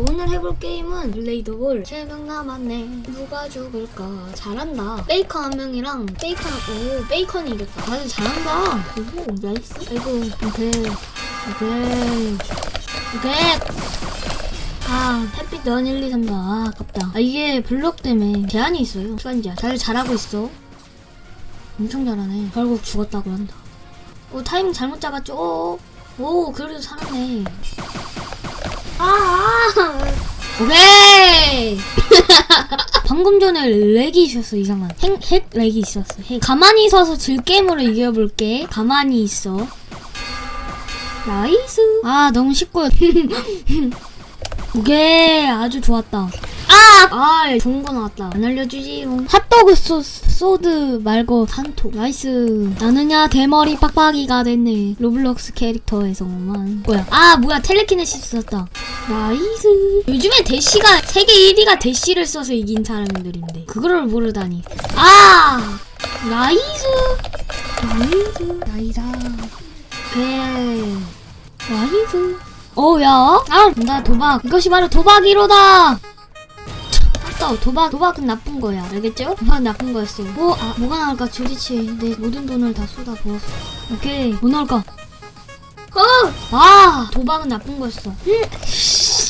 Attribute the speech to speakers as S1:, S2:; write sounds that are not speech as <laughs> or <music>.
S1: 오늘 해볼 게임은 블레이드볼. 3명 남았네. 누가 죽을까? 잘한다. 베이컨 한 명이랑 베이컨 오 베이컨이 이겼다. 다들 잘한다. 오 나이스. 아이고 오케이. 오케이. 오케이. 아 햇빛 넌 1, 2, 3다 아 아깝다. 아 이게 블록 때문에 제한이 있어요. 시간제한 잘 잘하고 있어. 엄청 잘하네. 결국 죽었다고 한다. 오 타이밍 잘못 잡았죠? 오, 오 그래도 살았네. 오케이. <laughs> 방금 전에 렉이 있었어 이상한. 핵, 핵 렉이 있었어 핵. 가만히 서서 질게임으로 이겨볼게. 가만히 있어. 나이스. 아 너무 쉽고요 <laughs> 오케이 아주 좋았다 아! 아 좋은 거 나왔다. 안 알려주지 핫도그 소, 소드 말고 산토. 나이스. 나느냐? 대머리 빡빡이가 됐네. 로블록스 캐릭터에서만. 뭐야? 아 뭐야. 텔레키네시스 썼다. 나이스. 요즘에 대시가 세계 1위가 대시를 써서 이긴 사람들인데. 그거를 모르다니. 아! 나이스. 나이스. 나이스. 오케이 나이스. 어야? 아 나 도박. 이것이 바로 도박 1호다 맞다 도박 도박은 나쁜 거야. 알겠죠? 도박 나쁜 거였어. 뭐 아, 뭐가 나올까? 도대체 내 모든 돈을 다 쏟아 부었어. 오케이. 뭐 나올까? 어! 아! 도박은 나쁜 거였어. 음,